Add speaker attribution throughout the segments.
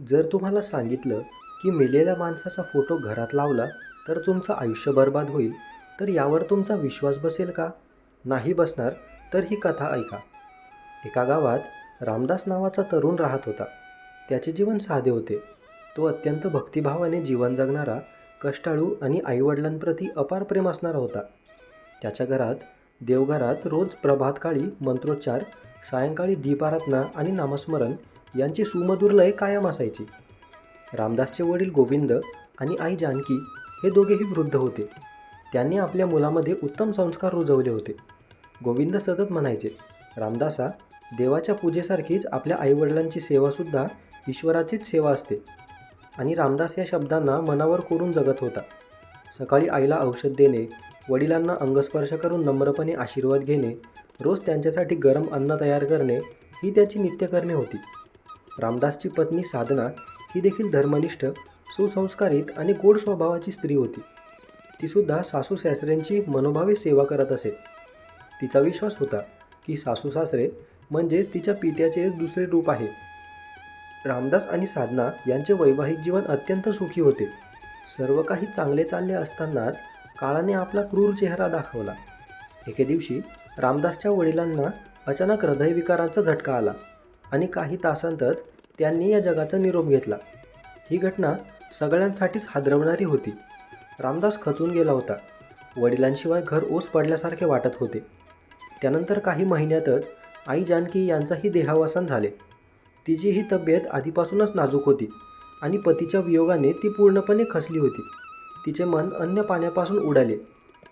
Speaker 1: जर तुम्हाला सांगितलं की मेलेल्या माणसाचा फोटो घरात लावला तर तुमचं आयुष्य बर्बाद होईल तर यावर तुमचा विश्वास बसेल का? नाही बसणार तर ही कथा ऐका. एका गावात रामदास नावाचा तरुण राहत होता. त्याचे जीवन साधे होते. तो अत्यंत भक्तिभावाने जीवन जगणारा कष्टाळू आणि आईवडिलांप्रती अपार प्रेम असणारा होता. त्याच्या घरात देवघरात रोज प्रभातकाळी मंत्रोच्चार सायंकाळी दीपाराधना आणि नामस्मरण यांची सुमधुर लय कायम असायची. रामदासचे वडील गोविंद आणि आई जानकी हे दोघेही वृद्ध होते. त्यांनी आपल्या मुलामध्ये उत्तम संस्कार रुजवले होते. गोविंद सतत म्हणायचे रामदासा देवाच्या पूजेसारखीच आपल्या आईवडिलांची सेवासुद्धा ईश्वराचीच सेवा असते. आणि रामदास या शब्दांना मनावर कोरून जगत होता. सकाळी आईला औषध देणे वडिलांना अंगस्पर्श करून नम्रपणे आशीर्वाद घेणे रोज त्यांच्यासाठी गरम अन्न तयार करणे ही त्याची नित्यकरणे होती. रामदासची पत्नी साधना ही देखील धर्मनिष्ठ सुसंस्कारित आणि गोड स्वभावाची स्त्री होती. तीसुद्धा सासू सासऱ्यांची मनोभावे सेवा करत असे. तिचा विश्वास होता की सासू सासरे म्हणजेच तिच्या पित्याचे दुसरे रूप आहे. रामदास आणि साधना यांचे वैवाहिक जीवन अत्यंत सुखी होते. सर्व काही चांगले चालले असतानाच काळाने आपला क्रूर चेहरा दाखवला. एके दिवशी रामदासच्या वडिलांना अचानक हृदयविकाराचा झटका आला. आणि काही तासांतच त्यांनी या जगाचा निरोप घेतला. ही घटना सगळ्यांसाठीच हादरवणारी होती. रामदास खचून गेला होता. वडिलांशिवाय घर ओस पडल्यासारखे वाटत होते. त्यानंतर काही महिन्यातच आई जानकी यांचाही देहावसान झाले. तिची ही तब्येत आधीपासूनच नाजूक होती आणि पतीच्या वियोगाने ती पूर्णपणे खसली होती. तिचे मन अन्य पाण्यापासून उडाले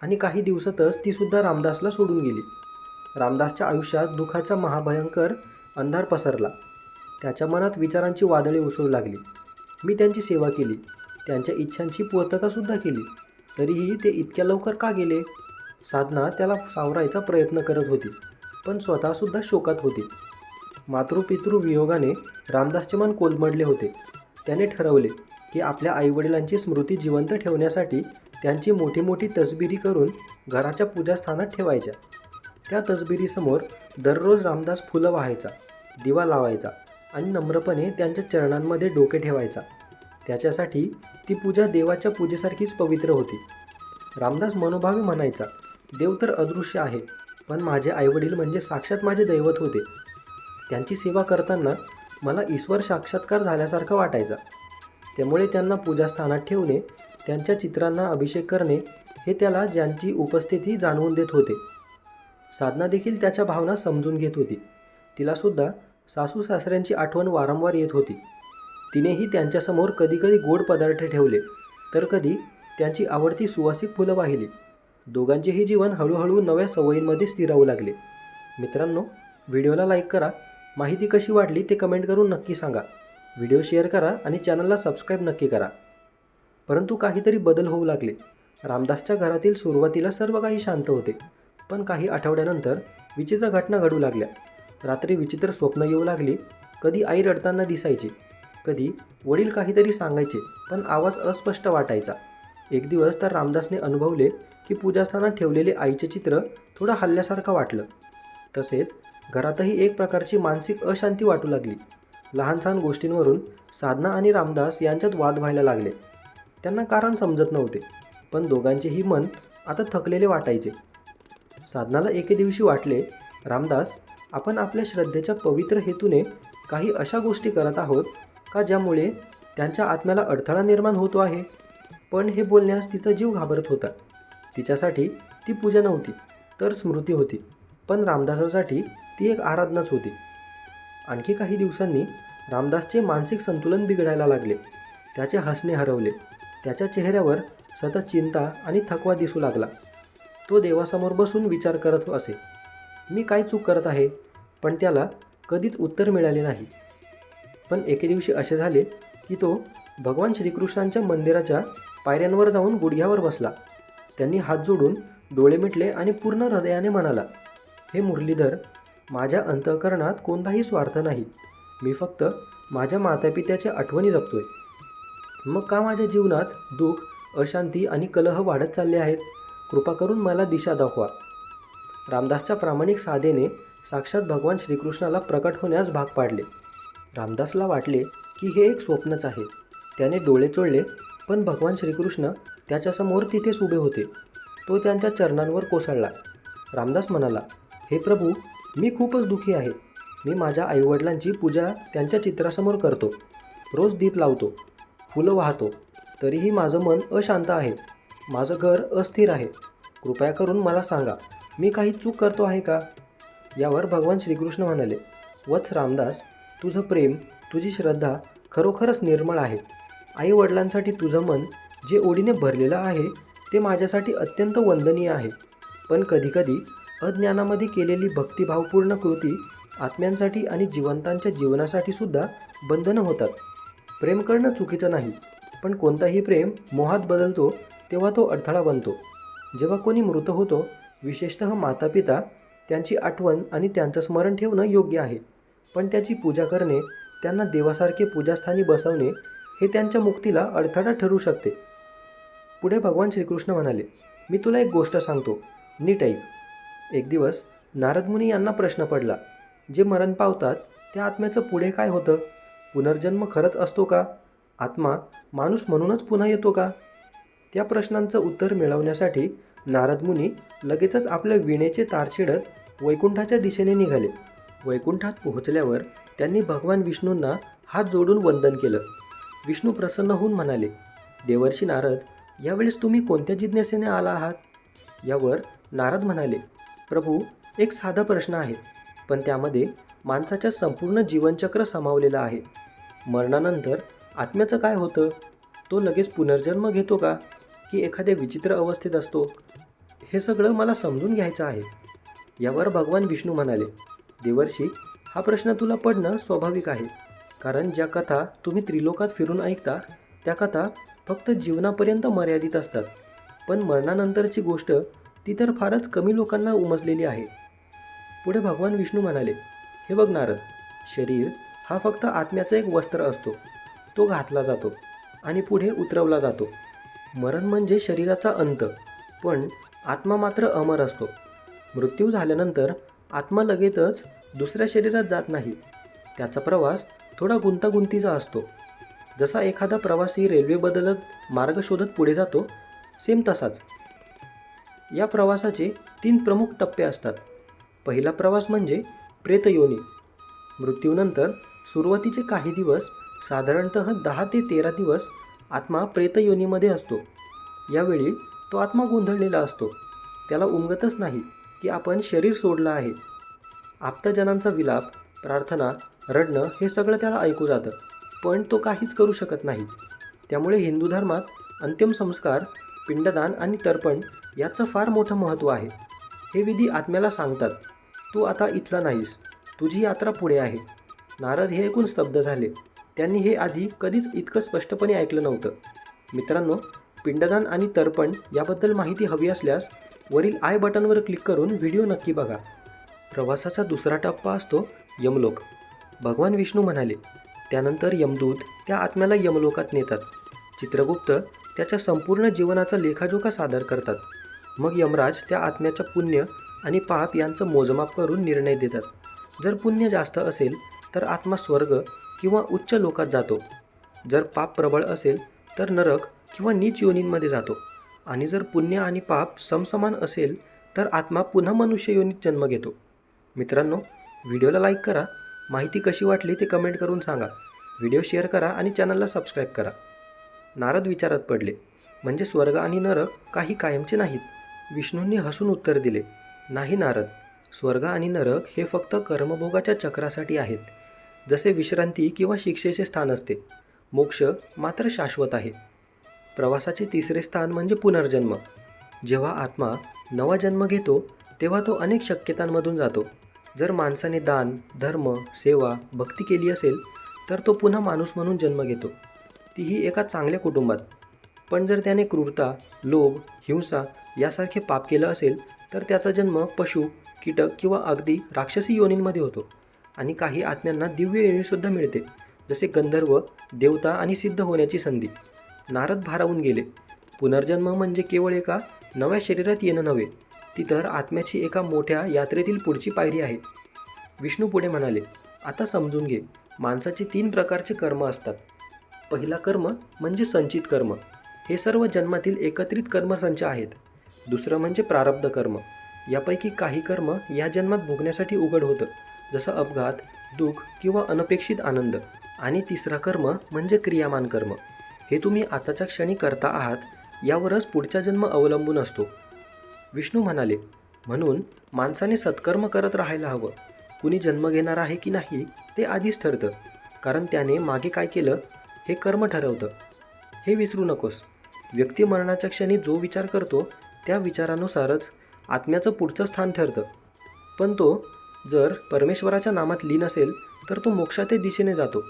Speaker 1: आणि काही दिवसातच तीसुद्धा रामदासला सोडून गेली. रामदासच्या आयुष्यात दुःखाचा महाभयंकर अंधार पसरला. त्याच्या मनात विचारांची वादळी उसळू लागली. मी त्यांची सेवा केली. त्यांच्या इच्छांची पूर्ततासुद्धा केली. तरीही ते इतक्या लवकर का गेले? साधना त्याला सावरायचा प्रयत्न करत होती पण स्वतःसुद्धा शोकात होती. मातृपितृ वियोगाने रामदासचे मन कोलमडले होते. त्याने ठरवले की आपल्या आईवडिलांची स्मृती जिवंत ठेवण्यासाठी त्यांची मोठी मोठी तसबिरी करून घराच्या पूजास्थानात ठेवायच्या. त्या तसबिरीसमोर दररोज रामदास फुलं वाहायचा दिवा लावायचा आणि नम्रपणे त्यांच्या चरणांमध्ये डोके ठेवायचा. त्याच्यासाठी ती पूजा देवाच्या पूजेसारखीच पवित्र होती. रामदास मनोभावी म्हणायचा देव तर अदृश्य आहे पण माझे आईवडील म्हणजे साक्षात माझे दैवत होते. त्यांची सेवा करताना मला ईश्वर साक्षात्कार झाल्यासारखं वाटायचा. त्यामुळे त्यांना पूजास्थानात ठेवणे त्यांच्या चित्रांना अभिषेक करणे हे त्याला ज्यांची उपस्थिती जाणवून देत होते. साधना देखील त्याच्या भावना समजून घेत होती. तिलासुद्धा सासू सासऱ्यांची आठवण वारंवार येत होती. तिनेही त्यांच्यासमोर कधीकधी गोड पदार्थ ठेवले तर कधी त्यांची आवडती सुवासिक फुलं वाहिली. दोघांचेही जीवन हळूहळू नव्या सवयींमध्ये स्थिरावू लागले. मित्रांनो व्हिडिओला लाईक करा. माहिती कशी वाटली ते कमेंट करून नक्की सांगा. व्हिडिओ शेअर करा आणि चॅनलला सबस्क्राईब नक्की करा. परंतु काहीतरी बदल होऊ लागले. रामदासच्या घरातील सुरुवातीला सर्व काही शांत होते. पण काही आठवड्यानंतर विचित्र घटना घडू लागल्या. रात्री विचित्र स्वप्न येऊ लागली. कधी आई रडताना दिसायची. कधी वडील काहीतरी सांगायचे पण आवाज अस्पष्ट वाटायचा. एक दिवस तर रामदासने अनुभवले की पूजास्थानात ठेवलेले आईचे चित्र थोडं हल्ल्यासारखं वाटलं. तसेच घरातही एक प्रकारची मानसिक अशांती वाटू लागली. लहान सहान गोष्टींवरून साधना आणि रामदास यांच्यात वाद व्हायला लागले. त्यांना कारण समजत नव्हते पण दोघांचेही मन आता थकलेले वाटायचे. साधनाला एके दिवशी वाटले रामदास आपण आपल्या श्रद्धेच्या पवित्र हेतूने काही अशा गोष्टी करत आहोत का ज्यामुळे त्यांच्या आत्म्याला अडथळा निर्माण होतो आहे? पण हे बोलण्यास तिचा जीव घाबरत होता. तिच्यासाठी ती पूजा नव्हती तर स्मृती होती पण रामदासासाठी ती एक आराधनाच होती. आणखी काही दिवसांनी रामदासचे मानसिक संतुलन बिघडायला लागले. त्याचे हसणे हरवले. त्याच्या चेहऱ्यावर सतत चिंता आणि थकवा दिसू लागला. तो देवासमोर बसून विचार करत असे. मी काय चूक करत आहे? पण त्याला कधीच उत्तर मिळाले नाही. पण एके दिवशी असे झाले की तो भगवान श्रीकृष्णांच्या मंदिराच्या पायऱ्यांवर जाऊन गुडघ्यावर बसला. त्यांनी हात जोडून डोळे मिटले आणि पूर्ण हृदयाने म्हणाला हे मुरलीधर माझ्या अंतःकरणात कोणताही स्वार्थ नाही. मी फक्त माझ्या मातापित्याच्या आठवणी जपतोय. मग का माझ्या जीवनात दुःख अशांती आणि कलह वाढत चालले आहेत? कृपा करून मला दिशा दाखवा. रामदासच्या प्रामाणिक साधेने साक्षात भगवान श्रीकृष्णाला प्रकट होण्यास भाग पाडले. रामदासला वाटले की हे एक स्वप्नच आहे. त्याने डोळे चोळले पण भगवान श्रीकृष्ण त्याच्यासमोर तिथेच उभे होते. तो त्यांच्या चरणांवर कोसळला. रामदास म्हणाला हे प्रभू मी खूपच दुःखी आहे. मी माझ्या आईवडिलांची पूजा त्यांच्या चित्रासमोर करतो. रोज दीप लावतो फुलं वाहतो. तरीही माझं मन अशांत आहे. माझं घर अस्थिर आहे. कृपया करून मला सांगा मी काही चूक करतो आहे का? यावर भगवान श्रीकृष्ण म्हणाले वत्स रामदास तुझं प्रेम तुझी श्रद्धा खरोखरच निर्मळ आहे. आई वडिलांसाठी तुझं मन जे ओढीने भरलेलं आहे ते माझ्यासाठी अत्यंत वंदनीय आहे. पण कधीकधी अज्ञानामध्ये केलेली भक्तिभावपूर्ण कृती आत्म्यांसाठी आणि जिवंतांच्या जीवनासाठी सुद्धा बंधनं होतात. प्रेम करणं चुकीचं नाही पण कोणताही प्रेम मोहात बदलतो तेव्हा तो अडथळा बनतो. जेव्हा कोणी मृत होतो विशेषतः मातापिता त्यांची आठवण आणि त्यांचं स्मरण ठेवणं योग्य आहे. पण त्याची पूजा करणे त्यांना देवासारखे पूजास्थानी बसवणे हे त्यांच्या मुक्तीला अडथळा ठरू शकते. पुढे भगवान श्रीकृष्ण म्हणाले मी तुला एक गोष्ट सांगतो. नीट ऐक. एक दिवस नारदमुनी यांना प्रश्न पडला जे मरण पावतात त्या आत्म्याचं पुढे काय होतं? पुनर्जन्म खरंच असतो का? आत्मा माणूस म्हणूनच पुन्हा येतो का? त्या प्रश्नांचं उत्तर मिळवण्यासाठी नारदमुनी लगेचच आपल्या विणेचे तार छेडत वैकुंठाच्या दिशेने निघाले. वैकुंठात पोहोचल्यावर त्यांनी भगवान विष्णूंना हात जोडून वंदन केलं. विष्णू प्रसन्न होऊन म्हणाले देवर्षी नारद यावेळेस तुम्ही कोणत्या जिज्ञासेने आला आहात? यावर नारद म्हणाले प्रभू एक साधा प्रश्न आहे पण त्यामध्ये माणसाच्या संपूर्ण जीवनचक्र सामावलेलं आहे. मरणानंतर आत्म्याचं काय होतं? तो लगेच पुनर्जन्म घेतो का? की एखाद्या विचित्र अवस्थेत असतो. हे सगळं मला समजून घ्यायचं आहे. यावर भगवान विष्णू म्हणाले देवर्षी हा प्रश्न तुला पडणं स्वाभाविक आहे. कारण ज्या कथा तुम्ही त्रिलोकात फिरून ऐकता त्या कथा फक्त जीवनापर्यंत मर्यादित असतात. पण मरणानंतरची गोष्ट ती तर फारच कमी लोकांना उमजलेली आहे. पुढे भगवान विष्णू म्हणाले हे बघ नारद शरीर हा फक्त आत्म्याचा एक वस्त्र असतो. तो घातला जातो आणि पुढे उतरवला जातो. मरण म्हणजे शरीराचा अंत. पण आत्मा मात्र अमर असतो. मृत्यू झाल्यानंतर आत्मा लगेचच दुसऱ्या शरीरात जात नाही. त्याचा प्रवास थोडा गुंतागुंतीचा असतो. जसा एखादा प्रवासी रेल्वे बदलत मार्ग शोधत पुढे जातो सेम तसाच. या प्रवासाचे तीन प्रमुख टप्पे असतात. पहिला प्रवास म्हणजे प्रेतयोनी. मृत्यूनंतर सुरुवातीचे काही दिवस साधारणत दहा ते तेरा दिवस आत्मा प्रेतयोनीमध्ये असतो. यावेळी तो आत्मा गोंधळलेला असतो. त्याला उमगतच नाही की आपण शरीर सोडलं आहे. आप्तजनांचा विलाप प्रार्थना रडणं हे सगळं त्याला ऐकू जातं. पण तो काहीच करू शकत नाही. त्यामुळे हिंदू धर्मात अंतिम संस्कार पिंडदान आणि तर्पण याचं फार मोठं महत्त्व आहे. हे विधी आत्म्याला सांगतात तू आता इथला नाहीस. तुझी यात्रा पुढे आहे. नारद हे ऐकून स्तब्ध झाले. त्यांनी हे आधी कधीच इतकं स्पष्टपणे ऐकलं नव्हतं. मित्रांनो पिंडदान आणि तर्पण याबद्दल माहिती हवी असल्यास वरील आय बटनवर क्लिक करून व्हिडिओ नक्की बघा. प्रवासाचा दुसरा टप्पा असतो यमलोक. भगवान विष्णू म्हणाले त्यानंतर यमदूत त्या आत्म्याला यमलोकात नेतात. चित्रगुप्त त्याच्या संपूर्ण जीवनाचा लेखाजोखा सादर करतात. मग यमराज त्या आत्म्याच्या पुण्य आणि पाप यांचं मोजमाप करून निर्णय देतात. जर पुण्य जास्त असेल तर आत्मा स्वर्ग किंवा उच्च लोकात जातो. जर पाप प्रबळ असेल तर नरक किंवा नीच योनींमध्ये जातो. आणि जर पुण्य आणि पाप समसमान असेल तर आत्मा पुन्हा मनुष्य योनीत जन्म घेतो. मित्रांनो व्हिडिओला लाईक करा. माहिती कशी वाटली ते कमेंट करून सांगा. व्हिडिओ शेअर करा आणि चॅनलला सबस्क्राईब करा. नारद विचारात पडले म्हणजे स्वर्ग आणि नरक काही कायमचे नाहीत. विष्णूंनी हसून उत्तर दिले नाही नारद स्वर्ग आणि नरक हे फक्त कर्मभोगाच्या चक्रासाठी आहेत. जसे विश्रांती किंवा शिक्षेचे स्थान असते. मोक्ष मात्र शाश्वत आहे. प्रवासाचे तिसरे स्थान म्हणजे पुनर्जन्म. जेव्हा आत्मा नवा जन्म घेतो तेव्हा तो अनेक शक्यतांमधून जातो. जर माणसाने दान धर्म सेवा भक्ती केली असेल तर तो पुन्हा माणूस म्हणून जन्म घेतो. तीही एका चांगल्या कुटुंबात. पण जर त्याने क्रूरता लोभ हिंसा यासारखे पाप केलं असेल तर त्याचा जन्म पशु कीटक किंवा अगदी राक्षसी योनींमध्ये होतो. आणि काही आत्म्यांना दिव्य येणीसुद्धा मिळते जसे गंधर्व देवता आणि सिद्ध होण्याची संधी. नारद भारावून गेले. पुनर्जन्म म्हणजे केवळ एका नव्या शरीरात येणं नव्हे ती तर आत्म्याची एका मोठ्या यात्रेतील पुढची पायरी आहे. विष्णू पुढे म्हणाले आता समजून घे माणसाचे तीन प्रकारचे कर्म असतात. पहिला कर्म म्हणजे संचित कर्म. हे सर्व जन्मातील एकत्रित कर्मसंच आहेत. दुसरं म्हणजे प्रारब्ध कर्म. यापैकी काही कर्म या जन्मात भोगण्यासाठी उघड होतं. जसं अपघात दुःख किंवा अनपेक्षित आनंद. आणि तिसरा कर्म म्हणजे क्रियामान कर्म. हे तुम्ही आताच्या क्षणी करता आहात यावरच पुढचा जन्म अवलंबून असतो. विष्णू म्हणाले म्हणून माणसाने सत्कर्म करत राहायला हवं. कुणी जन्म घेणार आहे की नाही ते आधीच ठरतं. कारण त्याने मागे काय केलं हे कर्म ठरवतं. हे विसरू नकोस. व्यक्ती मरणाच्या क्षणी जो विचार करतो त्या विचारानुसारच आत्म्याचं पुढचं स्थान ठरतं. पण तो जर परमेश्वराच्या नामात लीन असेल तर तो मोक्षाते दिशेने जातो.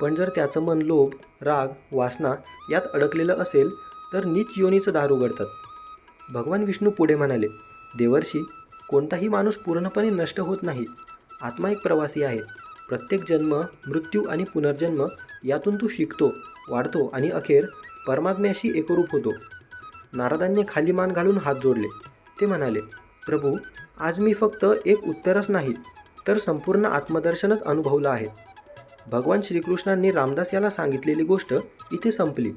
Speaker 1: पण जर त्याचं मन लोभ राग वासना यात अडकलेलं असेल तर नीच योनीचं दार उघडतात. भगवान विष्णू पुढे म्हणाले देवर्षी कोणताही माणूस पूर्णपणे नष्ट होत नाही. आत्मा एक प्रवासी आहे. प्रत्येक जन्म मृत्यू आणि पुनर्जन्म यातून तो शिकतो वाढतो आणि अखेर परमात्म्याशी एकरूप होतो. नारदांनी खाली मान घालून हात जोडले. ते म्हणाले प्रभू आज मी फक्त एक उत्तरच नाही तर संपूर्ण आत्मदर्शनच अनुभवलं आहे. भगवान श्रीकृष्णांनी रामदास याला सांगितलेली गोष्ट इथे संपली.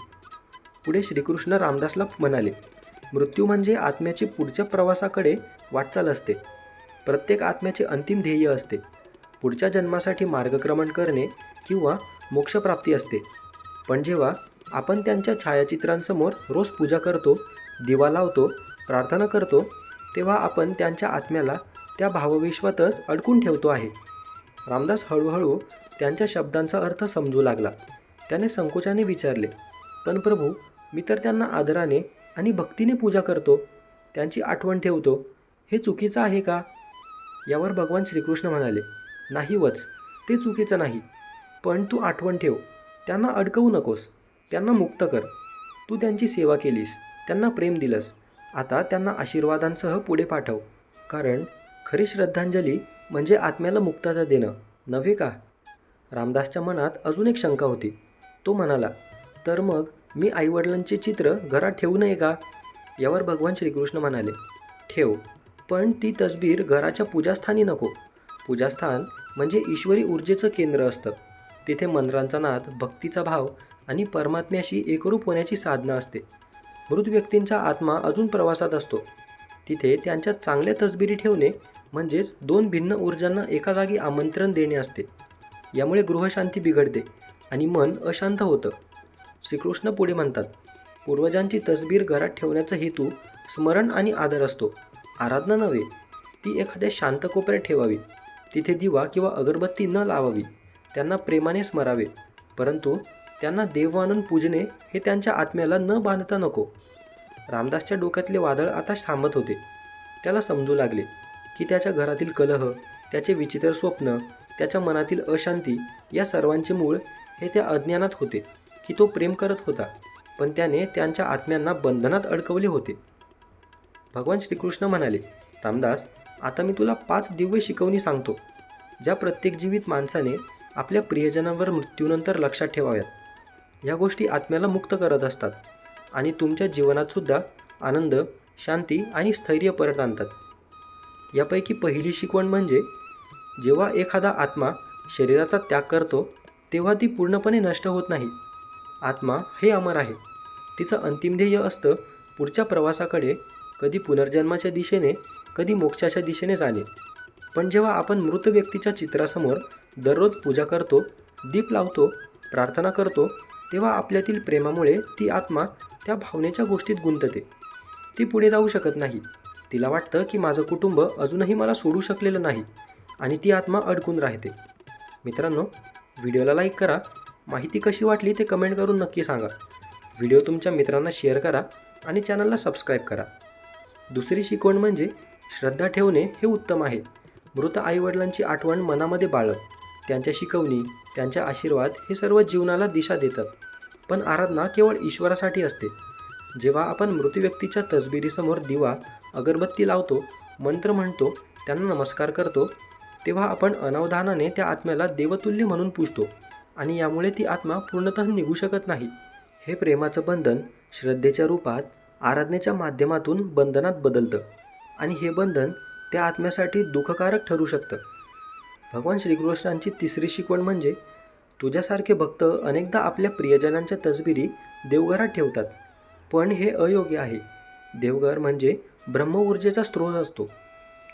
Speaker 1: पुढे श्रीकृष्ण रामदासला म्हणाले मृत्यू म्हणजे आत्म्याची पुढच्या प्रवासाकडे वाटचाल असते. प्रत्येक आत्म्याचे अंतिम ध्येय असते. पुढच्या जन्मासाठी मार्गक्रमण करणे किंवा मोक्षप्राप्ती असते. पण जेव्हा आपण त्यांच्या छायाचित्रांसमोर रोज पूजा करतो दिवा लावतो प्रार्थना करतो तेव्हा आपण त्यांच्या आत्म्याला त्या भावविश्वातच अडकून ठेवतो आहे. रामदास हळूहळू त्यांच्या शब्दांचा अर्थ समजू लागला. त्याने संकोचाने विचारले पण प्रभू मी तर त्यांना आदराने आणि भक्तीने पूजा करतो. त्यांची आठवण ठेवतो. हे चुकीचं आहे का? यावर भगवान श्रीकृष्ण म्हणाले नाही वच ते चुकीचं नाही. पण तू आठवण ठेव. त्यांना अडकवू नकोस. त्यांना मुक्त कर. तू त्यांची सेवा केलीस. त्यांना प्रेम दिलंस. आता त्यांना आशीर्वादांसह पुढे पाठव. कारण खरी श्रद्धांजली म्हणजे आत्म्याला मुक्तता देणं नव्हे का? रामदासच्या मनात अजून एक शंका होती. तो म्हणाला तर मग मी आईवडिलांचे चित्र घरात ठेवू नये का? यावर भगवान श्रीकृष्ण म्हणाले ठेव पण ती तसबीर घराच्या पूजास्थानी नको. पूजास्थान म्हणजे ईश्वरी ऊर्जेचं केंद्र असतं. तिथे मंत्रांचा नाद भक्तीचा भाव आणि परमात्म्याशी एकरूप होण्याची साधना असते. मृत व्यक्तींचा आत्मा अजून प्रवासात असतो. तिथे त्यांच्या चांगल्या तसबिरी ठेवणे म्हणजेच दोन भिन्न ऊर्जांना एका जागी आमंत्रण देणे असते. यामुळे गृहशांती बिघडते आणि मन अशांत होतं. श्रीकृष्ण पुढे म्हणतात पूर्वजांची तसबीर घरात ठेवण्याचा हेतू स्मरण आणि आदर असतो. आराधना नव्हे ती एखाद्या शांत कोपऱ्यात ठेवावी. तिथे दिवा किंवा अगरबत्ती न लावावी. त्यांना प्रेमाने स्मरावे. परंतु त्यांना देव मानून पूजणे हे त्यांच्या आत्म्याला न बांधता नको. रामदासच्या डोक्यातले वादळ आता थांबत होते. त्याला समजू लागले की त्याच्या घरातील कलह त्याचे विचित्र स्वप्न त्याच्या मनातील अशांती या सर्वांचे मूळ हे त्या अज्ञानात होते की तो प्रेम करत होता. पण त्याने त्यांच्या आत्म्यांना बंधनात अडकवले होते. भगवान श्रीकृष्ण म्हणाले रामदास आता मी तुला पाच दिव्य शिकवणी सांगतो. ज्या प्रत्येक जीवित माणसाने आपल्या प्रियजनांवर मृत्यूनंतर लक्षात ठेवाव्यात. ह्या गोष्टी आत्म्याला मुक्त करत असतात आणि तुमच्या जीवनातसुद्धा आनंद शांती आणि स्थैर्य परत आणतात. यापैकी पहिली शिकवण म्हणजे जेव्हा एखादा आत्मा शरीराचा त्याग करतो तेव्हा ती पूर्णपणे नष्ट होत नाही. आत्मा हे अमर आहे. तिचं अंतिम ध्येय असतं पुढच्या प्रवासाकडे कधी पुनर्जन्माच्या दिशेने कधी मोक्षाच्या दिशेने जाणे. पण जेव्हा आपण मृत व्यक्तीच्या चित्रासमोर दररोज पूजा करतो दीप लावतो प्रार्थना करतो तेव्हा आपल्यातील प्रेमामुळे ती आत्मा त्या भावनेच्या गोष्टीत गुंतते. ती पुढे जाऊ शकत नाही. तिला वाटतं की माझं कुटुंब अजूनही मला सोडू शकलेलं नाही आणि ती आत्मा अडकून राहते. मित्रांनो व्हिडिओला लाईक करा. माहिती कशी वाटली ते कमेंट करून नक्की सांगा. व्हिडिओ तुमच्या मित्रांना शेअर करा आणि चॅनलला सबस्क्राईब करा. दुसरी शिकवण म्हणजे श्रद्धा ठेवणे हे उत्तम आहे. मृत आईवडिलांची आठवण मनामध्ये बाळग. त्यांच्या शिकवणी त्यांच्या आशीर्वाद हे सर्व जीवनाला दिशा देतात. पण आराधना केवळ ईश्वरासाठी असते. जेव्हा आपण मृत व्यक्तीच्या तसबिरीसमोर दिवा अगरबत्ती लावतो मंत्र म्हणतो त्यांना नमस्कार करतो तेव्हा आपण अनावधानाने त्या आत्म्याला देवतुल्य म्हणून पूजतो आणि यामुळे ती आत्मा पूर्णतः निघू शकत नाही. हे प्रेमाचं बंधन श्रद्धेच्या रूपात आराधनेच्या माध्यमातून बंधनात बदलतं आणि हे बंधन त्या आत्म्यासाठी दुःखकारक ठरू शकतं. भगवान श्रीकृष्णांची तिसरी शिकवण म्हणजे तुझ्यासारखे भक्त अनेकदा आपल्या प्रियजनांच्या तसबिरी देवघरात ठेवतात. पण हे अयोग्य आहे. देवघर म्हणजे ब्रह्म ऊर्जेचा स्रोत असतो.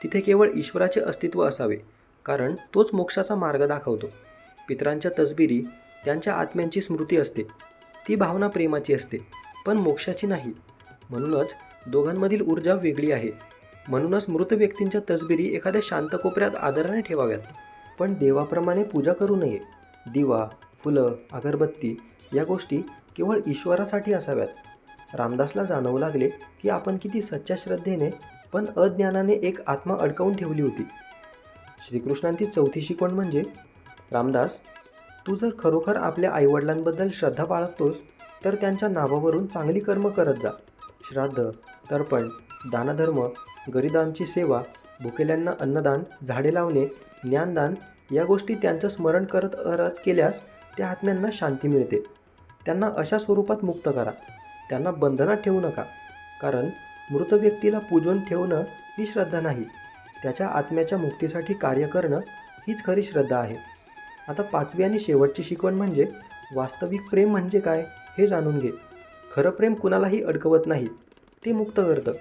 Speaker 1: तिथे केवळ ईश्वराचे अस्तित्व असावे कारण तोच मोक्षाचा मार्ग दाखवतो. पितरांच्या तसबिरी त्यांच्या आत्म्यांची स्मृती असते. ती भावना प्रेमाची असते पण मोक्षाची नाही. म्हणूनच दोघांमधील ऊर्जा वेगळी आहे. म्हणूनच मृत व्यक्तींच्या तसबिरी एखाद्या शांत कोपऱ्यात आदराने ठेवाव्यात. पण देवाप्रमाणे पूजा करू नये. दिवा फुलं अगरबत्ती या गोष्टी केवळ ईश्वरासाठी असाव्यात. रामदासला जाणवू लागले की आपण किती सच्च्या श्रद्धेने पण अज्ञानाने एक आत्मा अडकवून ठेवली होती. श्रीकृष्णांची चौथी शिकवण म्हणजे रामदास तू जर खरोखर आपल्या आईवडिलांबद्दल श्रद्धा बाळगतोस तर त्यांच्या नावावरून चांगली कर्म करत जा. श्राद्ध तर्पण दानधर्म गरिबांची सेवा भुकेल्यांना अन्नदान झाडे लावणे ज्ञानदान या गोष्टी त्यांचं स्मरण करत करत केल्यास त्या आत्म्यांना शांती मिळते. त्यांना अशा स्वरूपात मुक्त करा. त्यांना बंधनात ठेवू नका. कारण मृत व्यक्तीला पूजून ठेवणं ही श्रद्धा नाही. त्याच्या आत्म्याच्या मुक्तीसाठी कार्य करणं हीच खरी श्रद्धा आहे. आता पाचवी आणि शेवटची शिकवण म्हणजे वास्तविक प्रेम म्हणजे काय हे जाणून घे. खरं प्रेम कुणालाही अडकवत नाही. ते मुक्त करतं.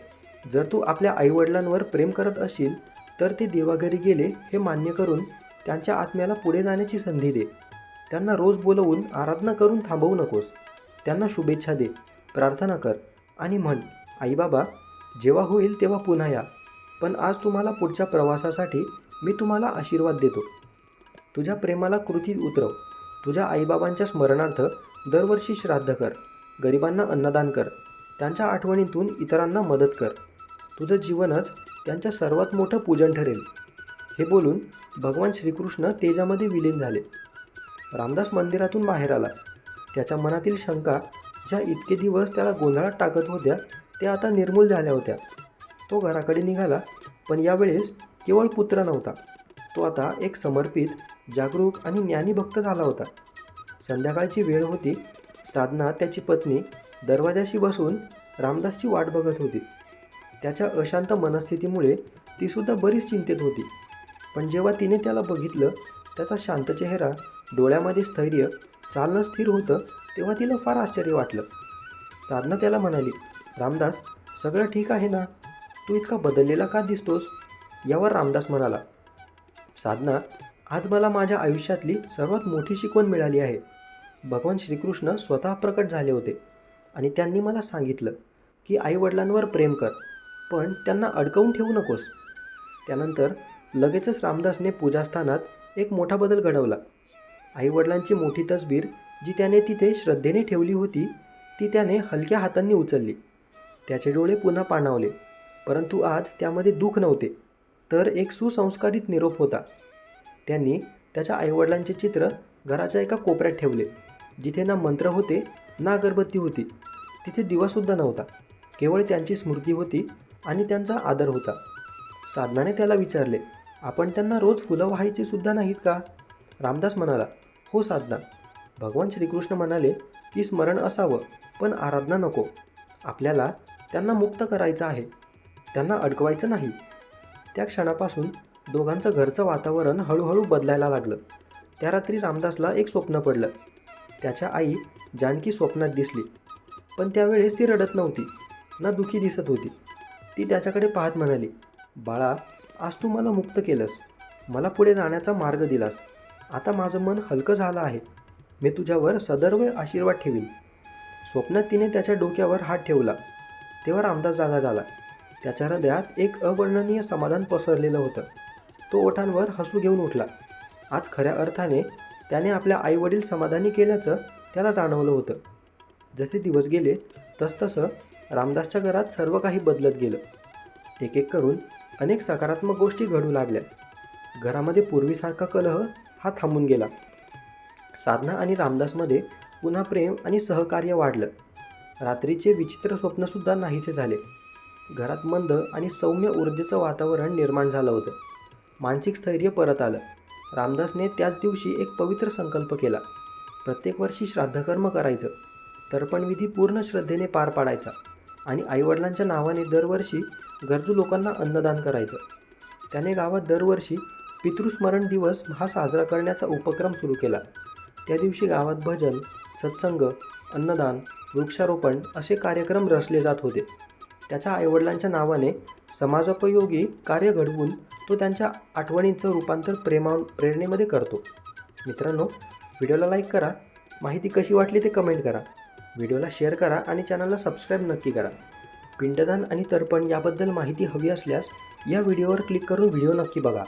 Speaker 1: जर तू आपल्या आईवडिलांवर प्रेम करत असशील तर ते देवाघरी गेले हे मान्य करून त्यांच्या आत्म्याला पुढे जाण्याची संधी दे. त्यांना रोज बोलवून आराधना करून थांबवू नकोस. त्यांना शुभेच्छा दे प्रार्थना कर आणि म्हण आईबाबा जेव्हा होईल तेव्हा पुन्हा या. पण आज तुम्हाला पुढच्या प्रवासासाठी मी तुम्हाला आशीर्वाद देतो. तुझ्या प्रेमाला कृतीत उतरव. तुझ्या आईबाबांच्या स्मरणार्थ दरवर्षी श्राद्ध कर. गरिबांना अन्नदान कर. त्यांच्या आठवणीतून इतरांना मदत कर. तुझं जीवनच त्यांच्या सर्वात मोठं पूजन ठरेल. हे बोलून भगवान श्रीकृष्ण तेजामध्ये विलीन झाले. रामदास मंदिरातून बाहेर आला. त्याच्या मनातील शंका ज्या इतके दिवस त्याला गोंधळात टाकत होत्या त्या आता निर्मूल झाल्या होत्या. तो घराकडे निघाला पण यावेळेस केवळ पुत्र नव्हता. तो आता एक समर्पित जागरूक आणि ज्ञानी भक्त झाला होता. संध्याकाळची वेळ होती. साधना त्याची पत्नी दरवाजाशी बसून रामदासची वाट बघत होती. त्याच्या अशांत मनस्थितीमुळे तीसुद्धा बरीच चिंतेत होती. पण जेव्हा तिने त्याला बघितलं त्याचा शांत चेहरा डोळ्यामध्ये स्थैर्य चालणं स्थिर होतं तेव्हा तिला फार आश्चर्य वाटलं. साधना त्याला म्हणाली रामदास सगळं ठीक आहे ना? तू इतका बदललेला का दिसतोस? यावर रामदास म्हणाला साधना आज मला माझ्या आयुष्यातली सर्वात मोठी शिकवण मिळाली आहे. भगवान श्रीकृष्ण स्वतः प्रकट झाले होते आणि त्यांनी मला सांगितलं की आईवडिलांवर प्रेम कर. पण त्यांना अडकवून ठेवू नकोस. त्यानंतर लगेचच रामदासने पूजास्थानात एक मोठा बदल घडवला. आईवडिलांची मोठी तसबीर जी त्याने तिथे श्रद्धेने ठेवली होती ती त्याने हलक्या हातांनी उचलली. त्याचे डोळे पुन्हा पाणावले परंतु आज त्यामध्ये दुःख नव्हते तर एक सुसंस्कारित निरोप होता. त्यांनी त्याच्या आईवडिलांचे चित्र घराच्या एका कोपऱ्यात ठेवले जिथे ना मंत्र होते ना अगरबत्ती होती. तिथे दिवासुद्धा नव्हता. केवळ त्यांची स्मृती होती आणि त्यांचा आदर होता. साधनाने त्याला विचारले आपण त्यांना रोज फुलं व्हायची सुद्धा नाहीत का? रामदास म्हणाला हो साधना. भगवान श्रीकृष्ण म्हणाले की स्मरण असावं पण आराधना नको. आपल्याला त्यांना मुक्त करायचं आहे. त्यांना अडकवायचं नाही. त्या क्षणापासून दोघांचं घरचं वातावरण हळूहळू बदलायला लागलं. त्या रात्री रामदासला एक स्वप्न पडलं. त्याच्या आई जानकी स्वप्नात दिसली पण त्यावेळेस ती रडत नव्हती ना दुखी दिसत होती. ती त्याच्याकडे पाहत म्हणाली बाळा आज तू मला मुक्त केलंस. मला पुढे जाण्याचा मार्ग दिलास. आता माझं मन हलकं झालं आहे. मी तुझ्यावर सदर्व आशीर्वाद ठेवीन. स्वप्नात तिने त्याच्या डोक्यावर हात ठेवला. तेव्हा रामदास जागा झाला. त्याच्या हृदयात एक अवर्णनीय समाधान पसरलेलं होतं. तो ओठांवर हसू घेऊन उठला. आज खऱ्या अर्थाने त्याने आपल्या आईवडील समाधानी केल्याचं त्याला जाणवलं होतं. जसे दिवस गेले तसतसं रामदासच्या घरात सर्व काही बदलत गेलं. एक एक करून अनेक सकारात्मक गोष्टी घडू लागल्या. घरामध्ये पूर्वीसारखा कलह हा थांबून गेला. साधना आणि रामदासमध्ये पुन्हा प्रेम आणि सहकार्य वाढलं. रात्रीचे विचित्र स्वप्नसुद्धा नाहीसे झाले. घरात मंद आणि सौम्य ऊर्जेचं वातावरण निर्माण झालं होतं. मानसिक स्थैर्य परत आलं. रामदासने त्याच दिवशी एक पवित्र संकल्प केला. प्रत्येक वर्षी श्राद्धकर्म करायचं. तर्पणविधी पूर्ण श्रद्धेने पार पाडायचा. आणि आईवडिलांच्या नावाने दरवर्षी गरजू लोकांना अन्नदान करायचं. त्याने गावात दरवर्षी पितृस्मरण दिवस हा साजरा करण्याचा उपक्रम सुरू केला. त्या दिवशी गावात भजन सत्संग अन्नदान वृक्षारोपण असे कार्यक्रम रचले जात होते. त्याच्या आईवडिलांच्या नावाने समाजोपयोगी कार्य घडवून तो त्यांच्या आठवणींचं रूपांतर प्रेमा प्रेरणेमध्ये करतो. मित्रांनो व्हिडिओला लाईक करा. माहिती कशी वाटली ते कमेंट करा. व्हिडिओला शेअर करा आणि चॅनलला सबस्क्राईब नक्की करा. पिंडदान आणि तर्पण याबद्दल माहिती हवी असल्यास या व्हिडिओवर क्लिक करून व्हिडिओ नक्की बघा.